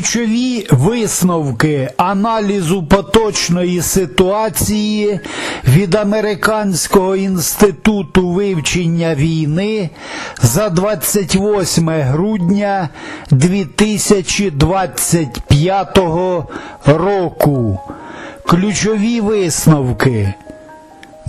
Ключові висновки аналізу поточної ситуації від Американського інституту вивчення війни за 28 грудня 2025 року. Ключові висновки.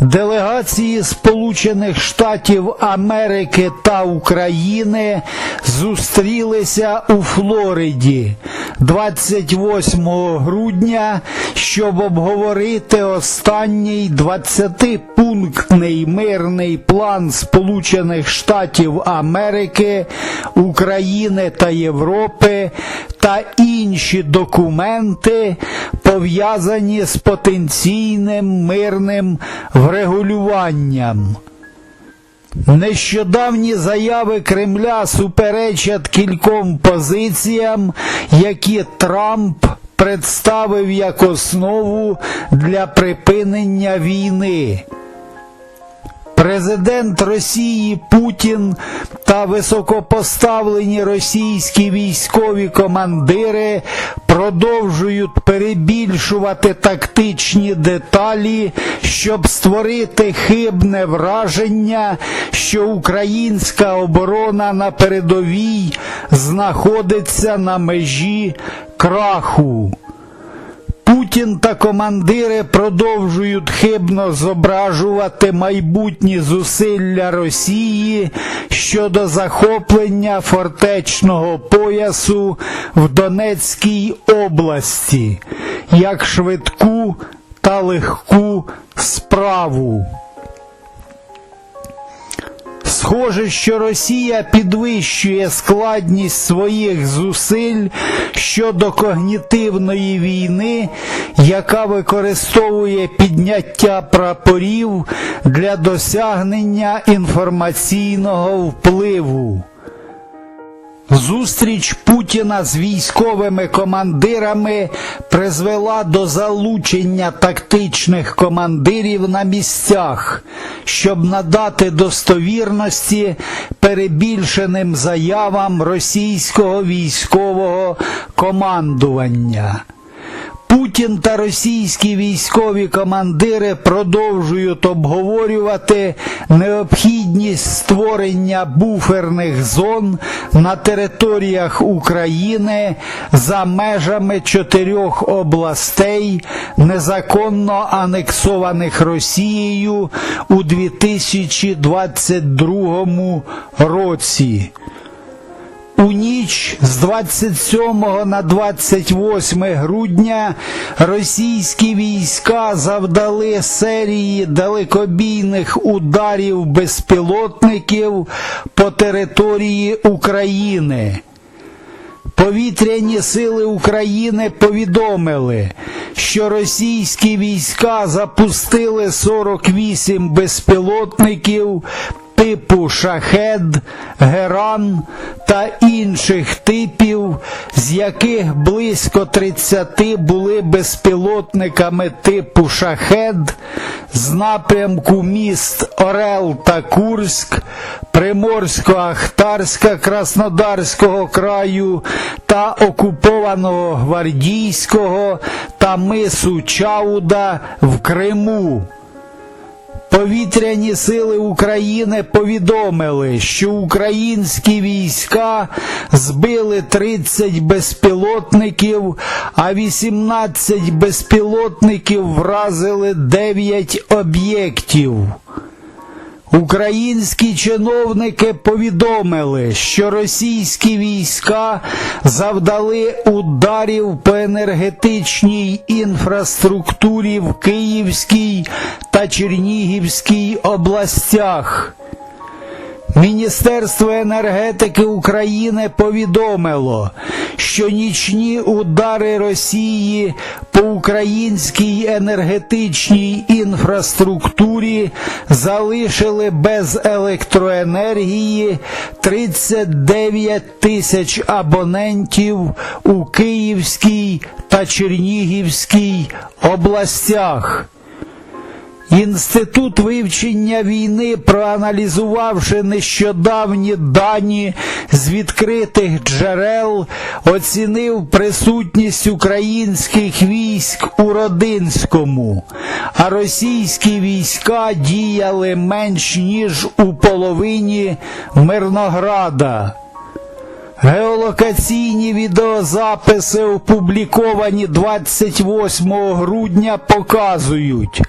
Делегації Сполучених Штатів Америки та України зустрілися у Флориді 28 грудня, щоб обговорити останній 20-пунктний мирний план Сполучених Штатів Америки, України та Європи та інші документи, пов'язані з потенційним мирним врегулюванням. Нещодавні заяви Кремля суперечать кільком позиціям, які Трамп представив як основу для припинення війни. Президент Росії Путін та високопоставлені російські військові командири продовжують перебільшувати тактичні деталі, щоб створити хибне враження, що українська оборона на передовій знаходиться на межі краху. Путін та командири продовжують хибно зображувати майбутні зусилля Росії щодо захоплення фортечного поясу в Донецькій області як швидку та легку справу. Схоже, що Росія підвищує складність своїх зусиль щодо когнітивної війни, яка використовує підняття прапорів для досягнення інформаційного впливу. Зустріч Путіна з військовими командирами призвела до залучення тактичних командирів на місцях, щоб надати достовірності перебільшеним заявам російського військового командування. Путін та російські військові командири продовжують обговорювати необхідність створення буферних зон на територіях України за межами чотирьох областей, незаконно анексованих Росією у 2022 році. У ніч з 27 на 28 грудня російські війська завдали серії далекобійних ударів безпілотників по території України. Повітряні сили України повідомили, що російські війська запустили 48 безпілотників типу шахед, геран та інших типів, з яких близько 30 були безпілотниками типу шахед з напрямку міст Орел та Курськ, Приморсько-Ахтарська Краснодарського краю та окупованого Гвардійського та мису Чауда в Криму. Повітряні сили України повідомили, що українські війська збили 30 безпілотників, а 18 безпілотників вразили 9 об'єктів. Українські чиновники повідомили, що російські війська завдали ударів по енергетичній інфраструктурі в Київській та Чернігівській областях. Міністерство енергетики України повідомило, що нічні удари Росії по українській енергетичній інфраструктурі залишили без електроенергії 39 тисяч абонентів у Київській та Чернігівській областях. Інститут вивчення війни, проаналізувавши нещодавні дані з відкритих джерел, оцінив присутність українських військ у Родинському, а російські війська діяли менш ніж у половині Мирнограда. Геолокаційні відеозаписи, опубліковані 28 грудня, показують,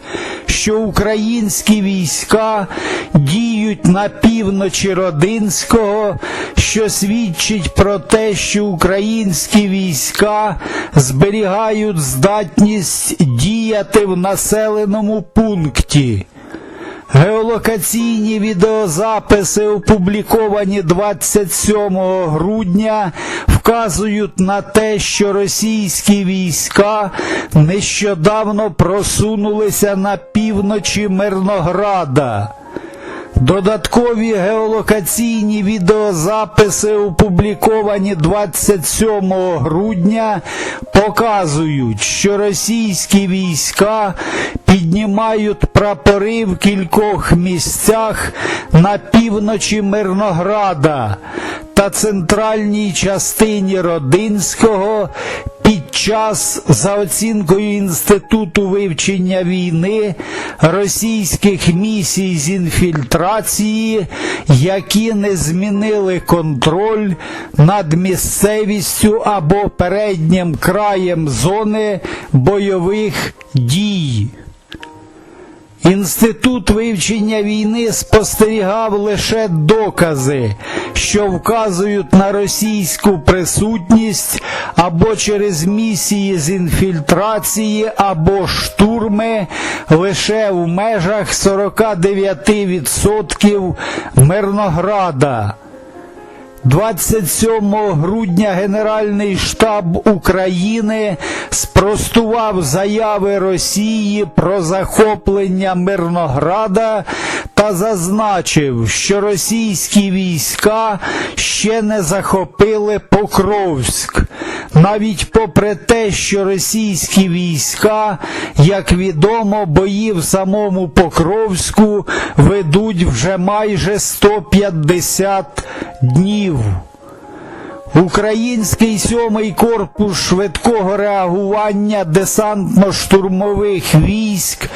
що українські війська діють на півночі Родинського, що свідчить про те, що українські війська зберігають здатність діяти в населеному пункті. Геолокаційні відеозаписи, опубліковані 27 грудня, вказують на те, що російські війська нещодавно просунулися на півночі Мирнограда. Додаткові геолокаційні відеозаписи, опубліковані 27 грудня, показують, що російські війська піднімають прапори в кількох місцях на півночі Мирнограда та центральній частині Родинського під час, за оцінкою Інституту вивчення війни, російських місій з інфільтрації, які не змінили контроль над місцевістю або переднім краєм зони бойових дій. Інститут вивчення війни спостерігав лише докази, що вказують на російську присутність або через місії з інфільтрації, або штурми лише в межах 49% Мирнограда. 27 грудня Генеральний штаб України спростував заяви Росії про захоплення Мирнограда та зазначив, що російські війська ще не захопили Покровськ. Навіть попри те, що російські війська, як відомо, бої в самому Покровську ведуть вже майже 150 днів. Український сьомий корпус швидкого реагування десантно-штурмових військ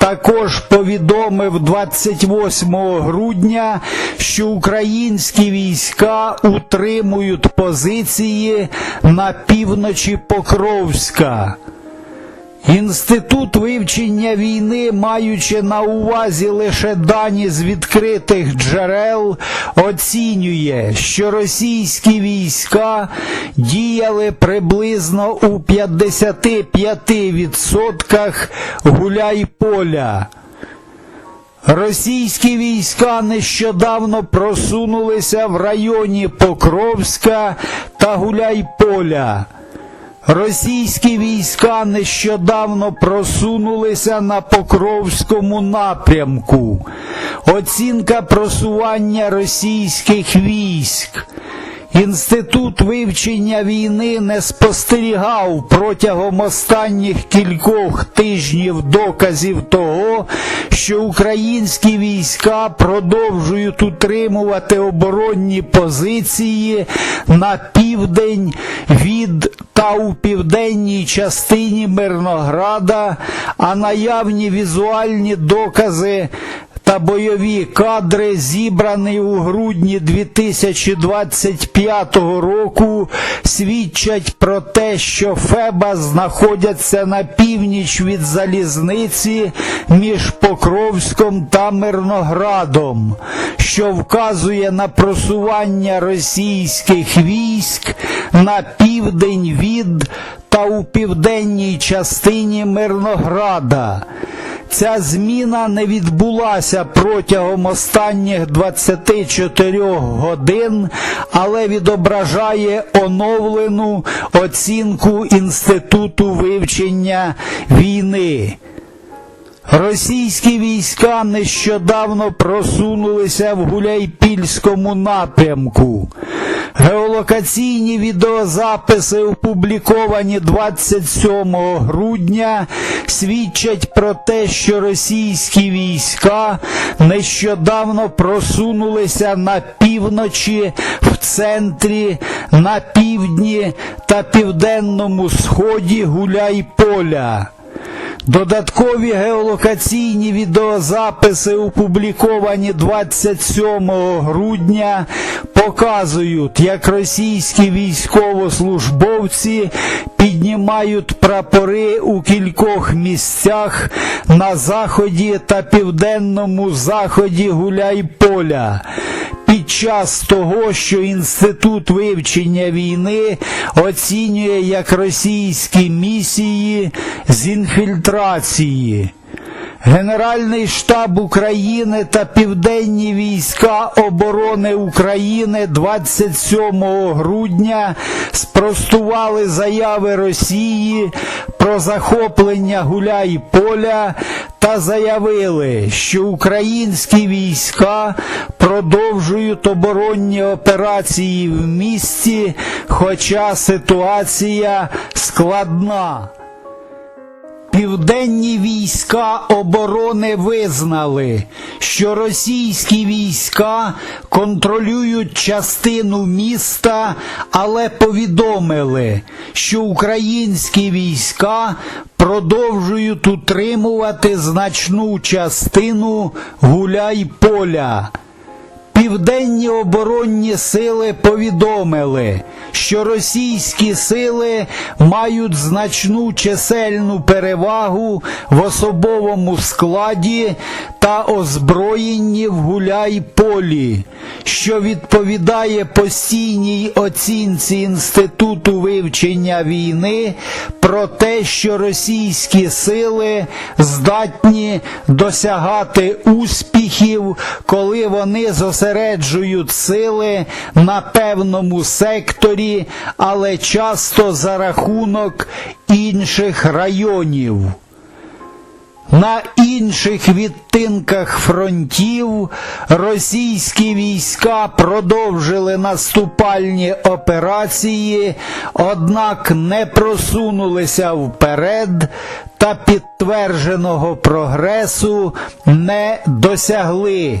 також повідомив 28 грудня, що українські війська утримують позиції на півночі Покровська. Інститут вивчення війни, маючи на увазі лише дані з відкритих джерел, оцінює, що російські війська діяли приблизно у 55% гуляй-поля. Російські війська нещодавно просунулися в районі Покровська та Гуляйполя. Російські війська нещодавно просунулися на Покровському напрямку. Оцінка просування російських військ. Інститут вивчення війни не спостерігав протягом останніх кількох тижнів доказів того, що українські війська продовжують утримувати оборонні позиції на південь від та у південній частині Мирнограда, а наявні візуальні докази та бойові кадри, зібрані у грудні 2025 року, свідчать про те, що Феба знаходяться на північ від залізниці між Покровськом та Мирноградом, що вказує на просування російських військ на південь від та у південній частині Мирнограда. Ця зміна не відбулася протягом останніх 24 годин, але відображає оновлену оцінку Інституту вивчення війни. Російські війська нещодавно просунулися в Гуляйпільському напрямку. Геолокаційні відеозаписи, опубліковані 27 грудня, свідчать про те, що російські війська нещодавно просунулися на півночі, в центрі, на півдні та південному сході Гуляй-Поля. Додаткові геолокаційні відеозаписи, опубліковані 27 грудня, показують, як російські військовослужбовці піднімають прапори у кількох місцях на заході та південному заході Гуляй-Поля під час того, що Інститут вивчення війни оцінює як російські місії з інфільтрації. Генеральний штаб України та Південні війська оборони України 27 грудня спростували заяви Росії про захоплення Гуляй-Поля та заявили, що українські війська продовжують оборонні операції в місті, хоча ситуація складна. Південні війська оборони визнали, що російські війська контролюють частину міста, але повідомили, що українські війська продовжують утримувати значну частину гуляй-поля. Південні оборонні сили повідомили, що російські сили мають значну чисельну перевагу в особовому складі та озброєнні в гуляй-полі, що відповідає постійній оцінці Інституту вивчення війни про те, що російські сили здатні досягати успіхів, коли вони зосереджують сили на певному секторі, але часто за рахунок інших районів. На інших відтинках фронтів російські війська продовжили наступальні операції, однак не просунулися вперед та підтвердженого прогресу не досягли.